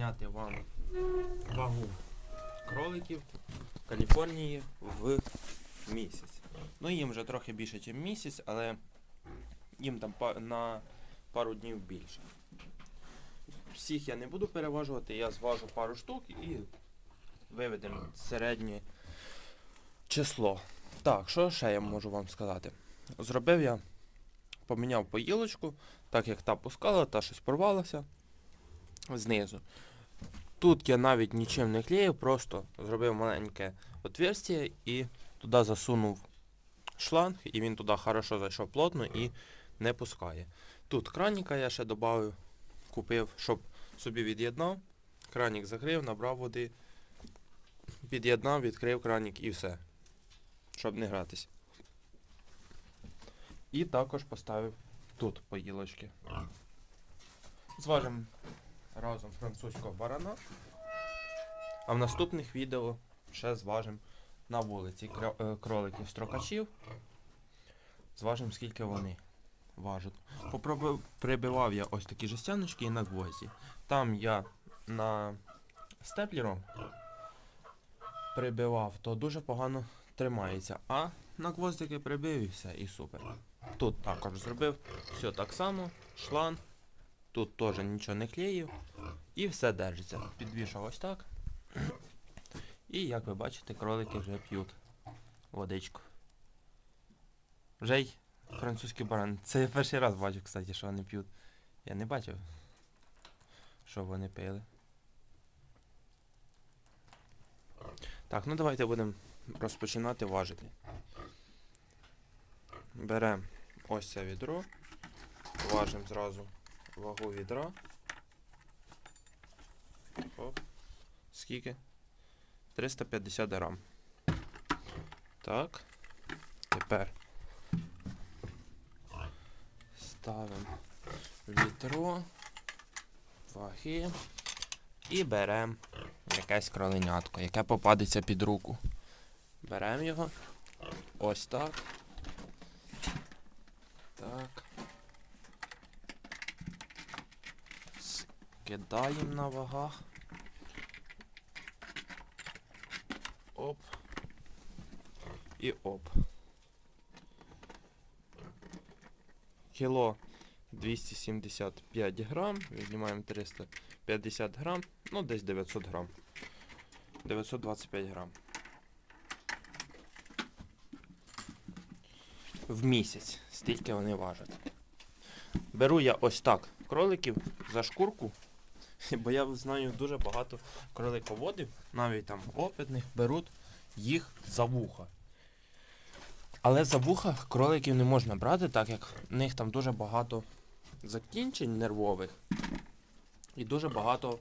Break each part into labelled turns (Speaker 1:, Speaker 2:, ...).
Speaker 1: Зняти вам вагу кроликів в Каліфорнії в місяць. Ну їм вже трохи більше, ніж місяць, але їм там на пару днів більше. Всіх я не буду переважувати, я зважу пару штук і виведемо середнє число. Так, що ще я можу вам сказати? Зробив я, поміняв поїлочку, так як та пускала, та щось порвалася знизу. Тут я навіть нічим не клеїв, просто зробив маленьке отверстие і туди засунув шланг, і він туди хорошо зайшов плотно і не пускає. Тут краніка я ще додав, купив, щоб собі від'єднав. Кранік закрив, набрав води, під'єднав, відкрив кранік і все. Щоб не гратись. І також поставив тут поїлочки. Зважимо разом французького барана. А в наступних відео ще зважимо на вулиці е, кроликів строкачів. Зважимо, скільки вони важать. Попробив, прибивав я ось такі жестяночки і на гвозді. Там я на степлером прибивав, то дуже погано тримається. А на гвоздики прибив і все, і супер. Тут також зробив все так само, шланг. Тут теж нічого не клеїв. І все держиться. Підвішав ось так. І як ви бачите, кролики вже п'ють водичку. Вже й французький баран. Це я перший раз бачу, кстати, що вони п'ють. Я не бачив, що вони пили. Так, ну давайте будемо розпочинати важити. Беремо ось це відро, важимо зразу вагу відра. Оп. Скільки? 350 грам. Так. Тепер ставимо відро, ваги і беремо якесь кроленятко, яке попадеться під руку. Беремо його. Ось так. Так. Кидаємо на вагах. Оп. І оп. Кіло 275 грам. Віднімаємо 350 грам. Ну, десь 900 грам. 925 грам. В місяць. Стільки вони важать. Беру я ось так кроликів за шкурку. Бо я знаю дуже багато кролиководів, навіть там опитних, беруть їх за вуха. Але за вуха кроликів не можна брати, так як в них там дуже багато закінчень нервових і дуже багато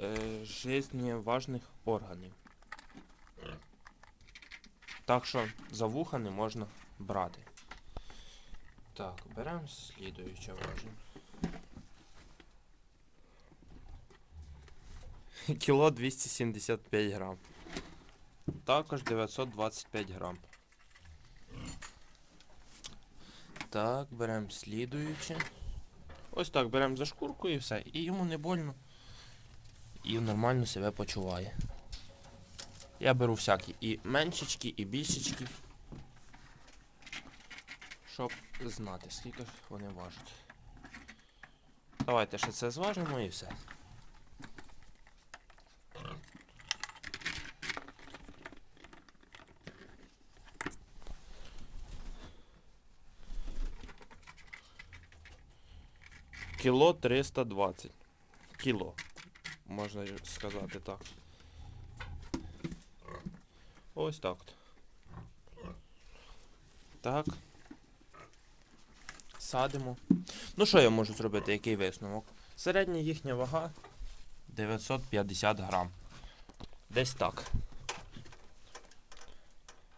Speaker 1: е, жизнєважних органів. Так що за вуха не можна брати. Так, беремо слідуюче важимо. Кіло 275 грам. Також 925 грам. Так, беремо слідуюче. Ось так беремо за шкурку і все. І йому не больно. І нормально себе почуває. Я беру всякі і меншечки, і більшечки. Щоб знати, скільки вони важать. Давайте ще це зважимо і все. Кіло 320. Кіло. Можна сказати так. Ось так. Так. Садимо. Ну що я можу зробити, який висновок? Середня їхня вага 950 грам. Десь так.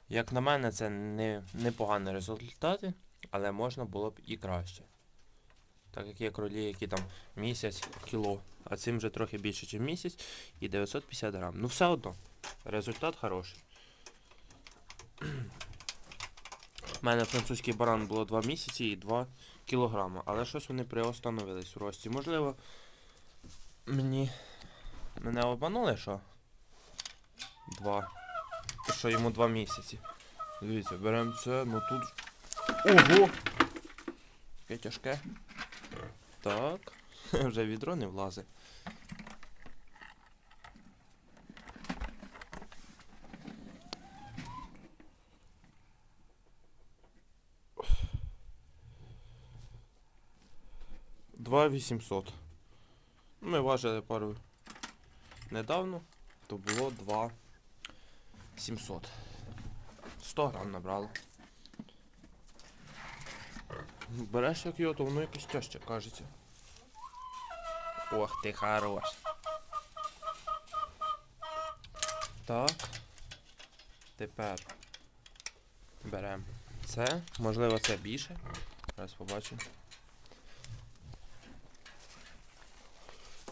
Speaker 1: Як на мене, це не, непогані результати, але можна було б і краще. Так як є кролі, які там місяць, кіло, а цим вже трохи більше, ніж місяць, і 950 грам. Ну все одно, результат хороший. У мене французький баран було 2 місяці і 2 кілограми, але щось вони приостановились у рості. Можливо, мені Мене обманули, що? Два. Що йому два місяці. Дивіться, беремо це, ну тут. Ого! Яке тяжке. Так. Вже відро не влазить. Два вісімсот. Ми важили пару недавно, то було два 700. 100 грам набрало. Береш як його, то воно якесь тяжче, кажеться. Ох ти хорош. Так. Тепер беремо це. Можливо, це більше. Зараз побачимо.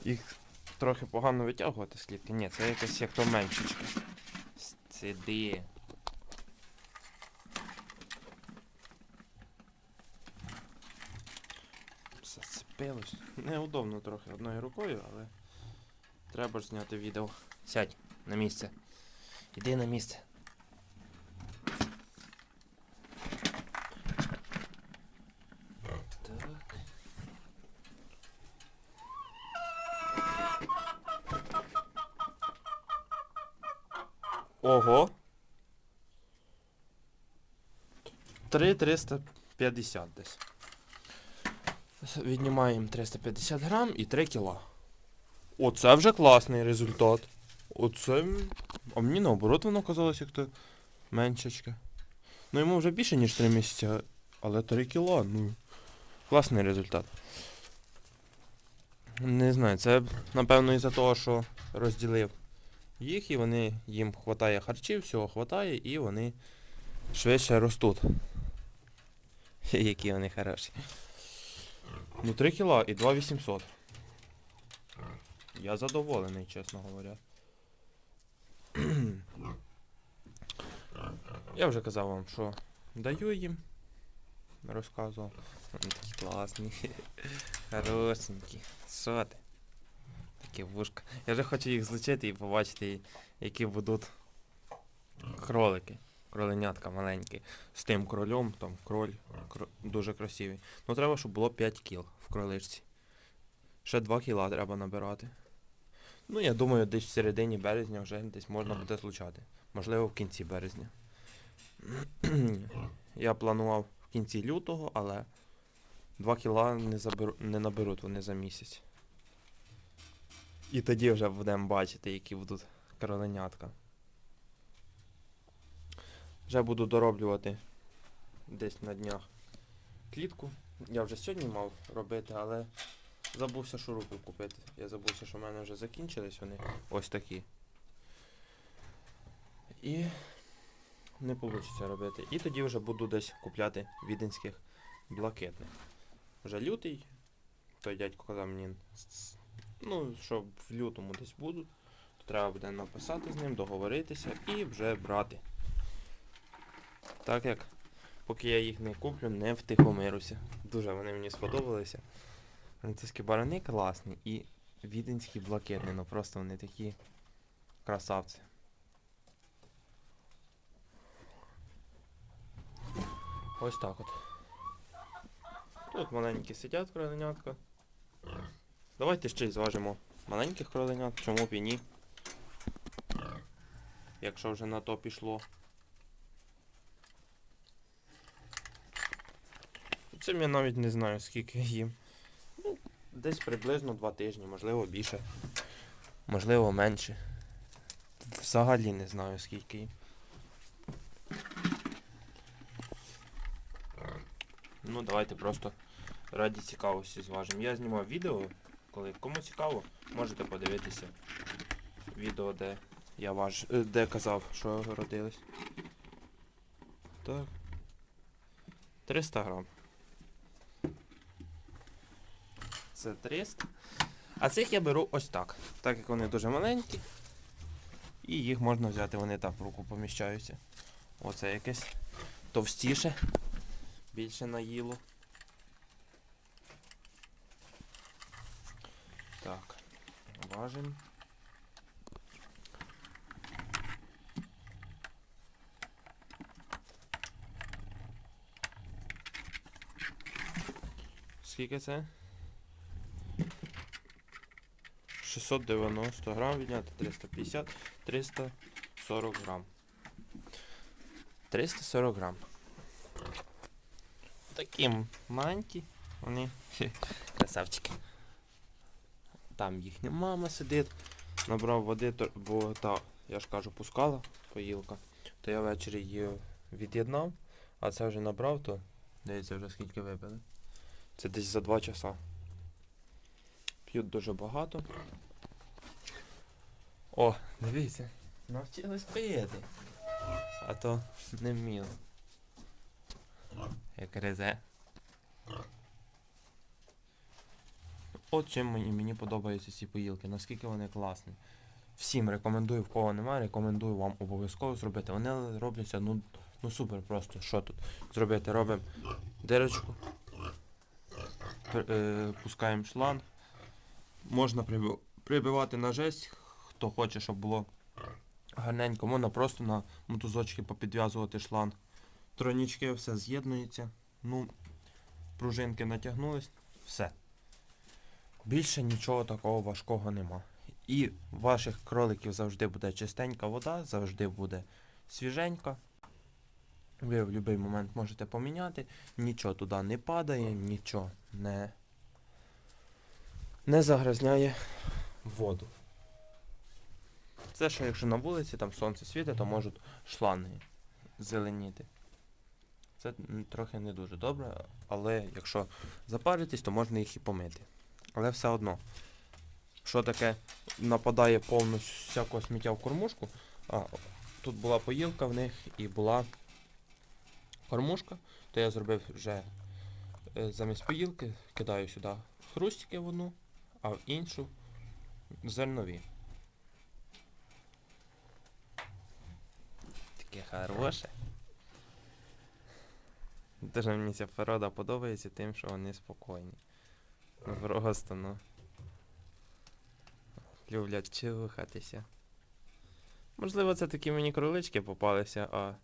Speaker 1: Їх трохи погано витягувати слідки. Ні, це якось як то меншечка. Сиди. Зацепилось. Неудобно трохи одною рукою, але треба ж зняти відео. Сядь на місце. Іди на місце. Так. Ого. 3,350 десь. Віднімаємо 350 грам і 3 кіла. Оце вже класний результат. Оце. А мені наоборот воно казалось, як то меншечке. Ну йому вже більше, ніж 3 місяці, але 3 кіла, ну. Класний результат. Не знаю, це напевно із-за того, що розділив їх, і вони їм хватає харчів, всього хватає, і вони швидше ростуть. Які вони хороші. Ну 3 кіла і 2800. Я задоволений, чесно говоря. Я вже казав вам, що даю їм. Розказував. Такі класні. Хорошенькі. Що ти? Такі вушка. Я вже хочу їх злучити і побачити, які будуть кролики. Кроленятка маленькі. З тим кролем, там кроль кро- дуже красивий. Ну треба, щоб було 5 кіл в кроличці. Ще 2 кіла треба набирати. Ну, я думаю, десь в середині березня вже десь можна буде злучати. Можливо, в кінці березня. я планував в кінці лютого, але 2 кіла не, заберу, не наберуть вони за місяць. І тоді вже будемо бачити, які будуть кроленятка. Вже буду дороблювати десь на днях клітку. Я вже сьогодні мав робити, але забувся шурупи купити. Я забувся, що в мене вже закінчились вони ось такі. І не вийде робити. І тоді вже буду десь купляти віденських блакитних. Вже лютий. Той дядько казав мені, ну, що в лютому десь будуть, то треба буде написати з ним, договоритися і вже брати. Так як поки я їх не куплю, не втихомируся. Дуже вони мені сподобалися. Французькі барани класні і віденські блакитні, ну просто вони такі красавці. Ось так от. Тут маленькі сидять кроленятка. Давайте ще й зважимо маленьких кроленят, чому б і ні. Якщо вже на то пішло. Цим я навіть не знаю, скільки їм. Ну, десь приблизно два тижні, можливо більше. Можливо менше. Взагалі не знаю скільки їм. Ну, давайте просто раді цікавості зважимо. Я знімав відео, коли кому цікаво, можете подивитися відео, де я важ... е, де казав, що родились. Так. 300 грам. це 300. А цих я беру ось так. Так як вони дуже маленькі. І їх можна взяти, вони так в руку поміщаються. Оце якесь товстіше, більше наїло. Так, важимо. Скільки це? 690 грам відняти 350, 340 грам. 340 грам. Такі маленькі, вони красавчики. Там їхня мама сидить. Набрав води, бо та, я ж кажу, пускала поїлка. То я ввечері її від'єднав, а це вже набрав, то дивіться вже скільки випили. Це десь за 2 часа. П'ють дуже багато. О, дивіться. Навчились пити. А то не вміло. Як резе. От чим мені, мені подобаються ці поїлки, наскільки вони класні. Всім рекомендую, в кого немає, рекомендую вам обов'язково зробити. Вони робляться ну, ну супер просто. Що тут зробити? Робимо дирочку, е, пускаємо шланг. Можна прибивати на жесть, хто хоче, щоб було гарненько. Можна просто на мотузочки попідв'язувати шланг. Тронічки, все з'єднується. Ну, пружинки натягнулись, все. Більше нічого такого важкого нема. І ваших кроликів завжди буде чистенька вода, завжди буде свіженька. Ви в будь-який момент можете поміняти, нічого туди не падає, нічого не, не загрязняє воду. Це що якщо на вулиці там сонце світить, то можуть шланги зеленіти. Це трохи не дуже добре, але якщо запаритись, то можна їх і помити. Але все одно, що таке нападає повністю всякого сміття в кормушку. А, тут була поїлка в них і була кормушка, то я зробив вже е, замість поїлки, кидаю сюди хрустики в одну, а в іншу зернові. Таке хороше. Дуже мені ця порода подобається тим, що вони спокійні. Просто, ну. Люблять чухатися. Можливо, це такі мені кролички попалися, а.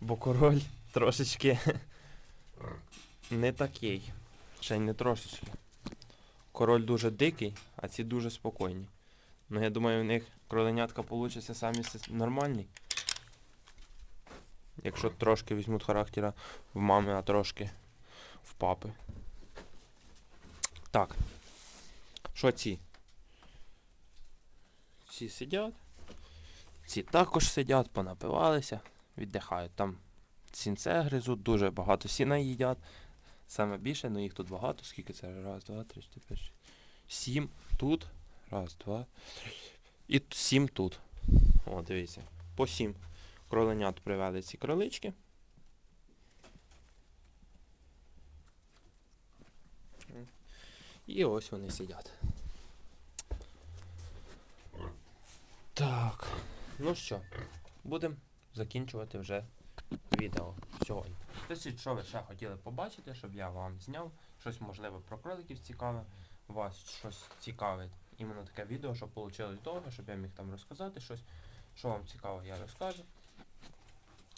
Speaker 1: Бо король трошечки не такий. Ще й не трошечки. Король дуже дикий, а ці дуже спокійні. Ну я думаю, в них кроленятка получаться самі нормальні. Якщо трошки візьмуть характера в мами, а трошки в папи. Так. Що ці? Ці сидять. Ці також сидять, понапивалися, віддихають. Там сінце гризуть, дуже багато сіна їдять. Саме більше, ну їх тут багато. Скільки це? Раз, два, три, чотири, п'ять, шість. Сім тут. Раз, два. І сім тут. О, дивіться. По сім кроленят привели ці кролички. І ось вони сидять. Так. Ну що, будемо закінчувати вже відео сьогодні. Пишіть, що ви ще хотіли побачити, щоб я вам зняв. Щось можливо про кроликів цікаве. Вас щось цікавить. Іменно таке відео, щоб вийшло довго, щоб я міг там розказати щось. Що вам цікаво, я розкажу.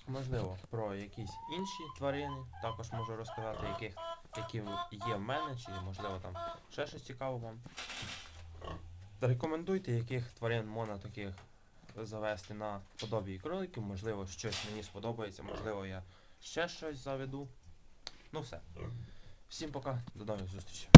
Speaker 1: Можливо, про якісь інші тварини. Також можу розказати, яких, які є в мене, чи можливо там ще щось цікаво вам. Рекомендуйте, яких тварин можна таких завести на подобі кроликів. Можливо, щось мені сподобається, можливо, я ще щось заведу. Ну все. Всім пока, до нових зустрічей.